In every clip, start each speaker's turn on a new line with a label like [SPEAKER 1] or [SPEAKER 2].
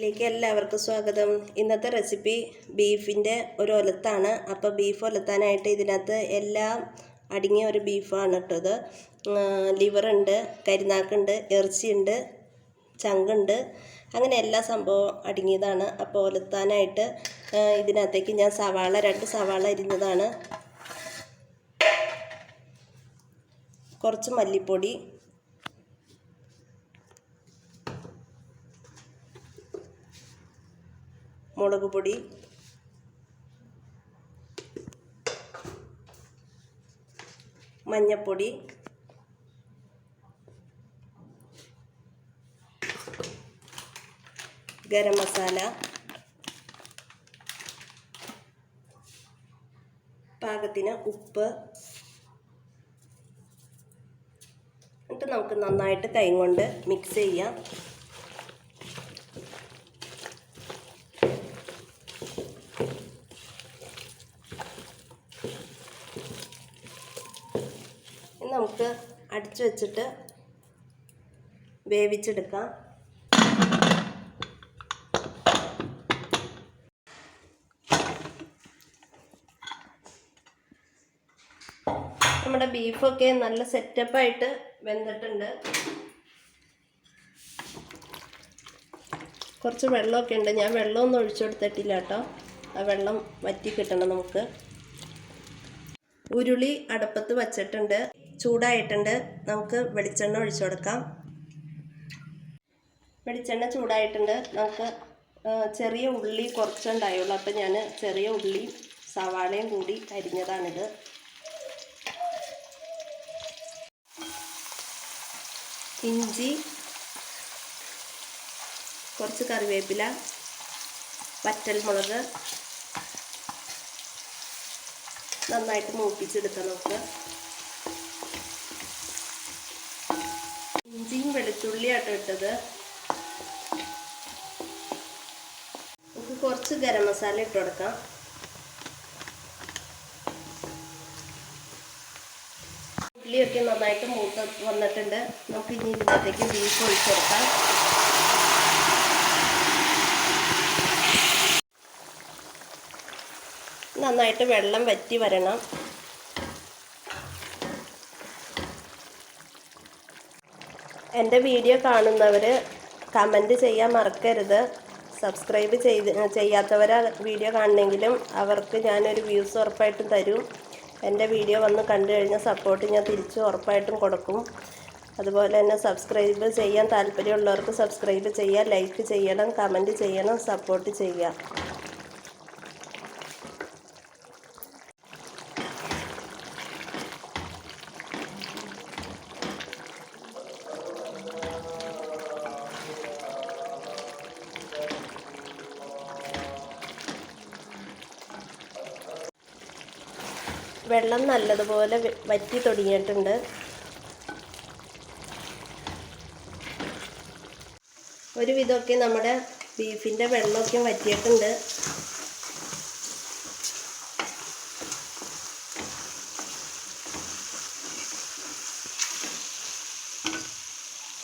[SPEAKER 1] വീഡിയോയിലേക്ക് എല്ലാവർക്കും സ്വാഗതം. ഇന്നത്തെ റെസിപ്പി ബീഫിന്റെ ഒരു ഒലത്താണ്. അപ്പോൾ ബീഫ് ഒലത്താനായിട്ട് ഇതിനകത്ത് എല്ലാം അടങ്ങിയ ഒരു ബീഫാണ് ഇട്ടത് ലിവറുണ്ട് കരിനാക്കുണ്ട് ഇറച്ചിയുണ്ട് ചങ്കുണ്ട്. അങ്ങനെ എല്ലാ സംഭവവും അടങ്ങിയതാണ്. അപ്പോൾ ഒലത്താനായിട്ട് ഇതിനകത്തേക്ക് ഞാൻ സവാള രണ്ട് സവാള അരിഞ്ഞതാണ്. കുറച്ച് മല്ലിപ്പൊടി മുളക് പൊടി. മഞ്ഞപ്പൊടി. ഗരം മസാല. പാകത്തിന് ഉപ്പ്. എന്നിട്ട് നമുക്ക് നന്നായിട്ട് കൈ കൊണ്ട് മിക്സ് ചെയ്യാം. നമുക്ക് അടിച്ചു വെച്ചിട്ട് വേവിച്ചെടുക്കാം. നമ്മുടെ ബീഫൊക്കെ നല്ല സെറ്റപ്പായിട്ട് വെന്തിട്ടുണ്ട്. കുറച്ച് വെള്ളമൊക്കെ ഉണ്ട്. ഞാൻ വെള്ളമൊന്നും ഒഴിച്ചു കൊടുത്തിട്ടില്ല കേട്ടോ. ആ വെള്ളം വറ്റി കിട്ടണം നമുക്ക്. ഉരുളി അടുപ്പത്ത് വച്ചിട്ടുണ്ട്. ചൂടായിട്ടുണ്ട്. നമുക്ക് വെളിച്ചെണ്ണ ഒഴിച്ചു കൊടുക്കാം. വെളിച്ചെണ്ണ ചൂടായിട്ടുണ്ട്. നമുക്ക് ചെറിയ ഉള്ളി കുറച്ചുണ്ടായുള്ളൂ. അപ്പം ഞാൻ ചെറിയ ഉള്ളി സവാളയും കൂടി അരിഞ്ഞതാണിത്. ഇഞ്ചി കുറച്ച് കറിവേപ്പില വറ്റൽമുളക് നന്നായിട്ട് മൂപ്പിച്ചെടുക്കാം നമുക്ക്. ഇഞ്ചിയും വെളുത്തുള്ളിയാട്ടോ ഇട്ടത്. നമുക്ക് കുറച്ച് ഗരം മസാല ഇട്ട് കൊടുക്കാം. ഉള്ളിയൊക്കെ നന്നായിട്ട് മൂത്ത് വന്നിട്ടുണ്ട്. നമുക്ക് ഇനി ഇതിനകത്തേക്ക് ബീഫ് ഒഴിച്ചു കൊടുക്കാം. നന്നായിട്ട് വെള്ളം വറ്റി വരണം. എന്റെ വീഡിയോ കാണുന്നവർ കമന്റ് ചെയ്യാൻ മറക്കരുത്. സബ്സ്ക്രൈബ് ചെയ്ത് ചെയ്യാത്തവർ വീഡിയോ കാണണമെങ്കിലും അവർക്ക് ഞാനൊരു വ്യൂസ് ഉറപ്പായിട്ടും തരും. എന്റെ വീഡിയോ വന്ന് കണ്ടു കഴിഞ്ഞാൽ സപ്പോർട്ട് ഞാൻ തിരിച്ച് ഉറപ്പായിട്ടും കൊടുക്കും. അതുപോലെ തന്നെ സബ്സ്ക്രൈബ് ചെയ്യാൻ താല്പര്യമുള്ളവർക്ക് സബ്സ്ക്രൈബ് ചെയ്യുക ലൈക്ക് ചെയ്യണം കമന്റ് ചെയ്യണം സപ്പോർട്ട് ചെയ്യുക. വെള്ളം നല്ലതുപോലെ വറ്റി തുടങ്ങിയിട്ടുണ്ട്. ഒരു വിധമൊക്കെ നമ്മുടെ ബീഫിന്റെ വെള്ളമൊക്കെ വറ്റിയിട്ടുണ്ട്.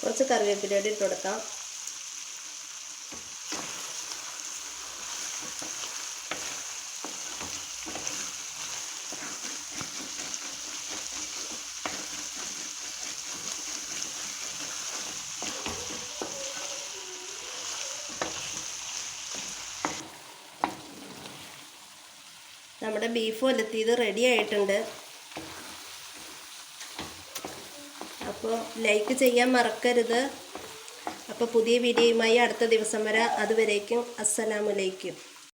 [SPEAKER 1] കുറച്ച് കറിവേപ്പിലയുടെ ഇട്ട് കൊടുക്കാം. നമ്മുടെ ബീഫ് ഒലത്തിയത് റെഡി ആയിട്ടുണ്ട്. അപ്പോൾ ലൈക്ക് ചെയ്യാൻ മറക്കരുത്. അപ്പോൾ പുതിയ വീഡിയോയുമായി അടുത്ത ദിവസം വരെ. അതുവരേക്കും അസ്സലാമലൈക്കും